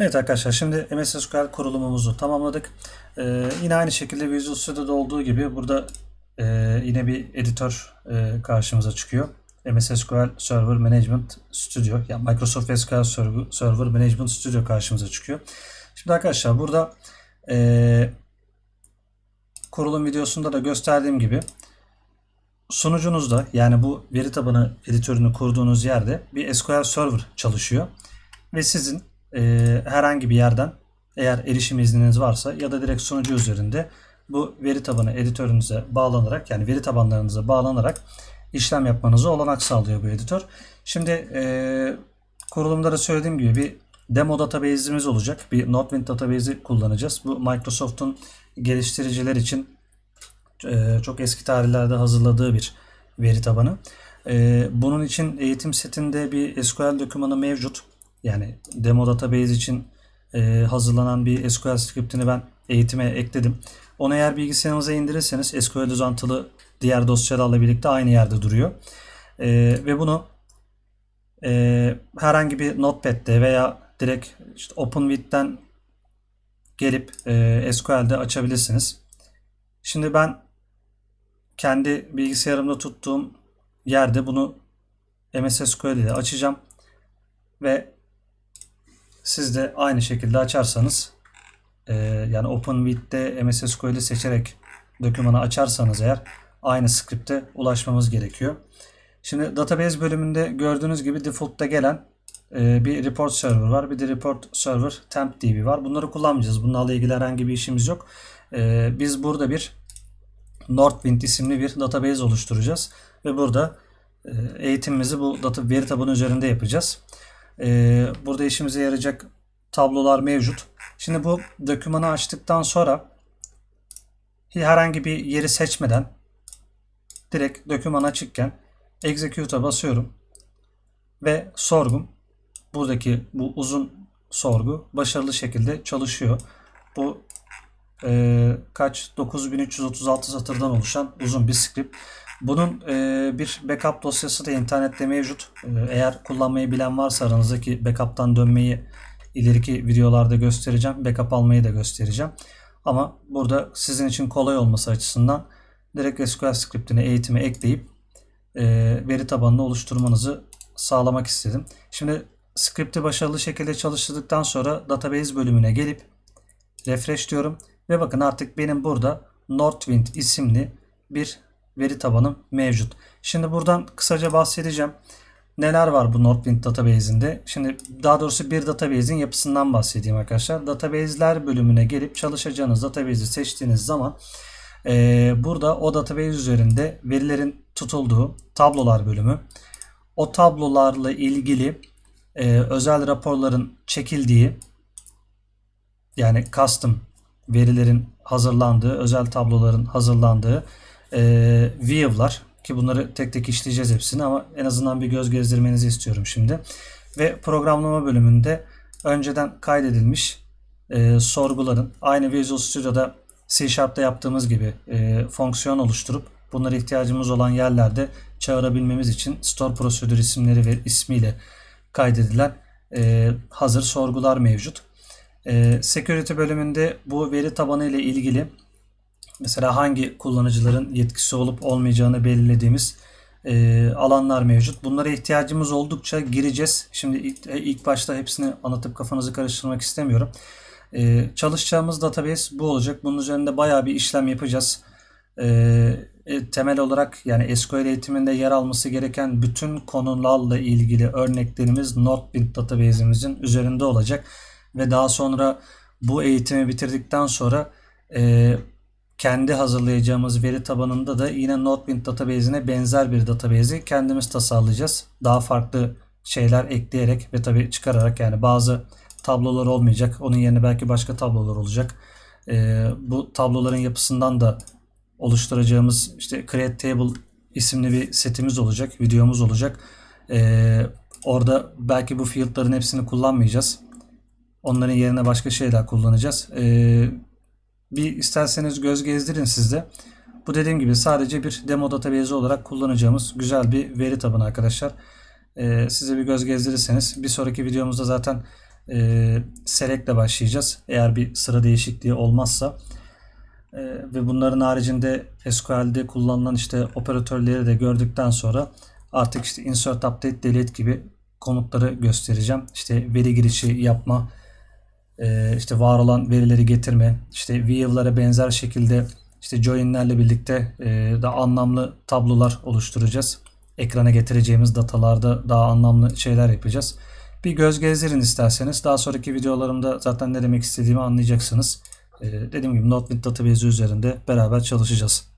Evet arkadaşlar şimdi MS SQL kurulumumuzu tamamladık. Ee, yine aynı şekilde Visual Studio'da olduğu gibi burada e, yine bir editör e, karşımıza çıkıyor. MS SQL Server Management Studio yani Microsoft SQL Server, Management Studio karşımıza çıkıyor. Şimdi arkadaşlar burada e, kurulum videosunda da gösterdiğim gibi sunucunuzda yani bu veri tabanı editörünü kurduğunuz yerde bir SQL Server çalışıyor ve sizin e, herhangi bir yerden eğer erişim izniniz varsa ya da direkt sunucu üzerinde bu veri tabanı editörünüze bağlanarak yani veri tabanlarınıza bağlanarak işlem yapmanızı olanak sağlıyor bu editör. Şimdi e, kurulumda da söylediğim gibi bir demo database'imiz olacak. Bir Notwind database'i kullanacağız. Bu Microsoft'un geliştiriciler için e, çok eski tarihlerde hazırladığı bir veri tabanı. E, bunun için eğitim setinde bir SQL dokümanı mevcut. Yani demo database için e, hazırlanan bir SQL scriptini ben eğitime ekledim. Onu eğer bilgisayarınıza indirirseniz SQL uzantılı diğer dosyalarla birlikte aynı yerde duruyor. E, ve bunu e, herhangi bir notepad'de veya direkt işte OpenWidth'ten gelip e, SQL'de açabilirsiniz. Şimdi ben kendi bilgisayarımda tuttuğum yerde bunu MS SQL ile açacağım ve siz de aynı şekilde açarsanız e, yani OpenWidth'te MS SQL'i seçerek dokümanı açarsanız eğer aynı skripte ulaşmamız gerekiyor. Şimdi database bölümünde gördüğünüz gibi default'ta gelen e, bir report server var. Bir de report server temp db var. Bunları kullanmayacağız. Bunlarla ilgili herhangi bir işimiz yok. E, biz burada bir Northwind isimli bir database oluşturacağız. Ve burada e, eğitimimizi bu data veri tabanı üzerinde yapacağız. E, burada işimize yarayacak tablolar mevcut. Şimdi bu dokümanı açtıktan sonra herhangi bir yeri seçmeden direkt doküman açıkken execute'a basıyorum ve sorgum buradaki bu uzun sorgu başarılı şekilde çalışıyor. Bu e, kaç 9336 satırdan oluşan uzun bir script. Bunun e, bir backup dosyası da internette mevcut. E, eğer kullanmayı bilen varsa aranızdaki backup'tan dönmeyi ileriki videolarda göstereceğim. Backup almayı da göstereceğim. Ama burada sizin için kolay olması açısından direkt SQL scriptini eğitime ekleyip e, veri tabanını oluşturmanızı sağlamak istedim. Şimdi script'i başarılı şekilde çalıştırdıktan sonra database bölümüne gelip refresh diyorum ve bakın artık benim burada Northwind isimli bir veri tabanım mevcut. Şimdi buradan kısaca bahsedeceğim. Neler var bu Northwind database'inde? Şimdi daha doğrusu bir database'in yapısından bahsedeyim arkadaşlar. Database'ler bölümüne gelip çalışacağınız database'i seçtiğiniz zaman e, burada o database üzerinde verilerin tutulduğu tablolar bölümü, o tablolarla ilgili e, özel raporların çekildiği yani custom verilerin hazırlandığı, özel tabloların hazırlandığı e, view'lar ki bunları tek tek işleyeceğiz hepsini ama en azından bir göz gezdirmenizi istiyorum şimdi. Ve programlama bölümünde önceden kaydedilmiş e, sorguların aynı Visual Studio'da C Sharp'ta yaptığımız gibi e, fonksiyon oluşturup bunlara ihtiyacımız olan yerlerde çağırabilmemiz için store prosedür isimleri ve ismiyle kaydedilen e, hazır sorgular mevcut. E, security bölümünde bu veri tabanı ile ilgili mesela hangi kullanıcıların yetkisi olup olmayacağını belirlediğimiz e, alanlar mevcut. Bunlara ihtiyacımız oldukça gireceğiz. Şimdi ilk, ilk başta hepsini anlatıp kafanızı karıştırmak istemiyorum. E, çalışacağımız database bu olacak. Bunun üzerinde bayağı bir işlem yapacağız. E, temel olarak yani SQL eğitiminde yer alması gereken bütün konularla ilgili örneklerimiz Northwind database'imizin üzerinde olacak ve daha sonra bu eğitimi bitirdikten sonra e, kendi hazırlayacağımız veri tabanında da yine Notwind database'ine benzer bir database'i kendimiz tasarlayacağız. Daha farklı şeyler ekleyerek ve tabi çıkararak yani bazı tablolar olmayacak. Onun yerine belki başka tablolar olacak. E, bu tabloların yapısından da oluşturacağımız işte Create Table isimli bir setimiz olacak. Videomuz olacak. E, orada belki bu field'ların hepsini kullanmayacağız. Onların yerine başka şeyler kullanacağız. Ee, bir isterseniz göz gezdirin sizde. Bu dediğim gibi sadece bir demo database olarak kullanacağımız güzel bir veri tabanı arkadaşlar. Ee, size bir göz gezdirirseniz bir sonraki videomuzda zaten e, select'le başlayacağız. Eğer bir sıra değişikliği olmazsa e, ve bunların haricinde SQL'de kullanılan işte operatörleri de gördükten sonra artık işte insert, update, delete gibi komutları göstereceğim. İşte veri girişi yapma, e, işte var olan verileri getirme, işte view'lara benzer şekilde işte join'lerle birlikte e, daha anlamlı tablolar oluşturacağız. Ekrana getireceğimiz datalarda daha anlamlı şeyler yapacağız. Bir göz gezdirin isterseniz. Daha sonraki videolarımda zaten ne demek istediğimi anlayacaksınız. E, dediğim gibi Notebit Database üzerinde beraber çalışacağız.